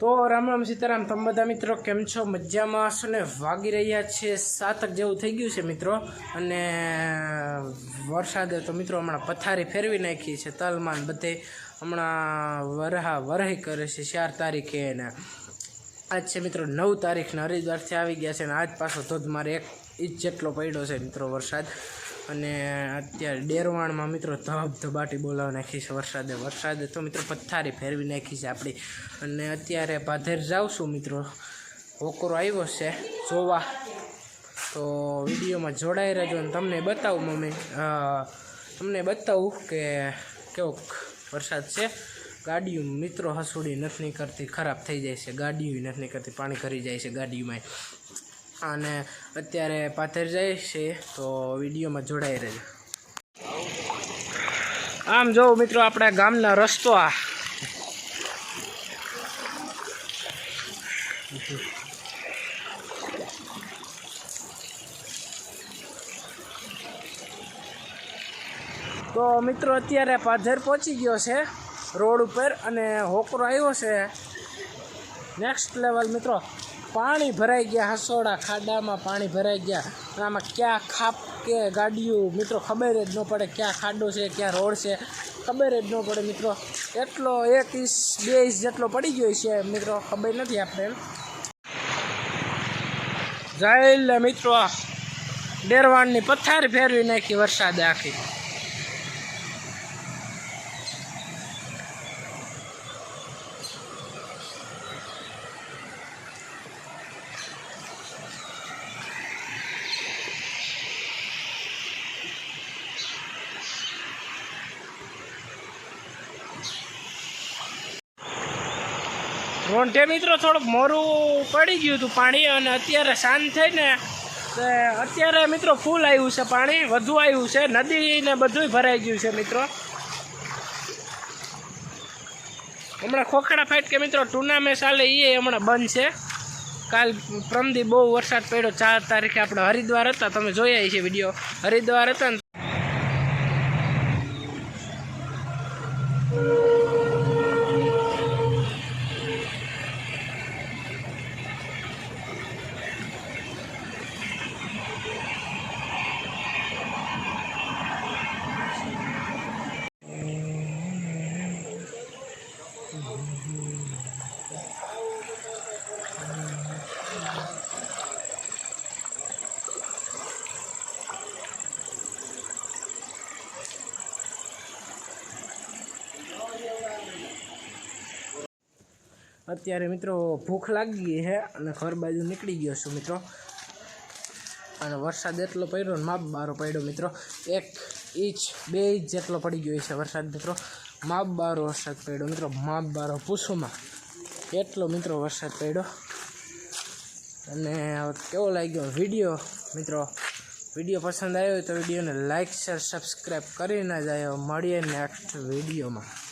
તો રામ રામ સીતારામ, તમે બધા મિત્રો કેમ છો? મજામાં હશો ને? વાગી રહ્યા છે સાતક જેવું થઈ ગયું છે મિત્રો. અને વરસાદે તો મિત્રો હમણાં પથારી ફેરવી નાખી છે તલમાન બધે. હમણાં વરહા વરહી કરે છે ચાર તારીખે ને આજ છે મિત્રો નવ તારીખના હરિદ્વારથી આવી ગયા છે અને આજ પાછો ધોધમાર એક ઇંચ જેટલો પડ્યો છે મિત્રો વરસાદ. અને અત્યારે ડેરવાણમાં મિત્રો ધબ ધબાટી બોલાવી નાખી છે વરસાદે. વરસાદે તો મિત્રો પથ્થારી ફેરવી નાખી છે આપણી. અને અત્યારે પાધેર જાઉં મિત્રો. હોકરો આવ્યો છે જોવા. તો વિડીયોમાં જોડાઈ રહેજો અને તમને બતાવું મમ્મી તમને બતાવું કે કેવો વરસાદ છે. ગાડીઓ મિત્રો હસુડી નથી કરતી ખરાબ થઈ જાય છે. ગાડીઓ નથી કરતી પાણી કરી જાય છે ગાડીઓમાં. અને અત્યારે પાથર જાય છે, તો વિડીયોમાં જોડાઈ રહેજો. આમ જો મિત્રો, આપણા ગામના રસ્તો આ. તો મિત્રો, અત્યારે પાધર પહોંચી ગયો છે રોડ ઉપર અને હોકરો આવ્યો છે. નેક્સ્ટ લેવલ મિત્રો, પાણી ભરાઈ ગયા હસોડા ખાડામાં, પાણી ભરાઈ ગયા. આમાં ક્યાં ખાપ કે ગાડીઓ, મિત્રો ખબર જ ન પડે ક્યાં ખાડો છે, ક્યાં રોડ છે. ખબર જ ન પડે મિત્રો. એટલો એક ઇંચ બે ઇંચ જેટલો પડી ગયો છે મિત્રો, ખબર નથી આપણે એમ. જય મિત્રો. ડેરવાણની પથારી ફેરવી નાખી વરસાદે આખી. રોંઢે મિત્રો થોડુંક મોરું પડી ગયું હતું પાણી અને અત્યારે શાંત થઈને અત્યારે મિત્રો ફૂલ આવ્યું છે પાણી, વધુ આવ્યું છે નદી ને બધુંય ભરાઈ ગયું છે મિત્રો. હમણાં ખોખડા ફાઇટ કે મિત્રો ટુર્નામેન્ટ ચાલે એ હમણાં બંધ છે. કાલ પ્રમદી બહુ વરસાદ પડ્યો, ચાર તારીખે આપણે હરિદ્વાર હતા, તમે જોયા છે વીડિયો. હરિદ્વાર હતા ને અત્યારે મિત્રો ભૂખ લાગી ગઈ છે અને ઘર બાજુ નીકળી ગયો છું મિત્રો. અને વરસાદ એટલો પડ્યો ને માપ બારો પડ્યો મિત્રો. એક ઇંચ, બે ઇંચ જેટલો પડી ગયો છે વરસાદ મિત્રો. માપ બારો વરસાદ પડ્યો. મિત્રો માપ બારો પૂછોમાં એટલો મિત્રો વરસાદ પડ્યો? અને કેવો લાગ્યો વીડિયો? મિત્રો, વીડિયો પસંદ આવ્યો તો વિડીયોને લાઇક શેર સબસ્ક્રાઈબ કરીને જ આવ્યો મળીએ નેક્સ્ટ વિડીયોમાં.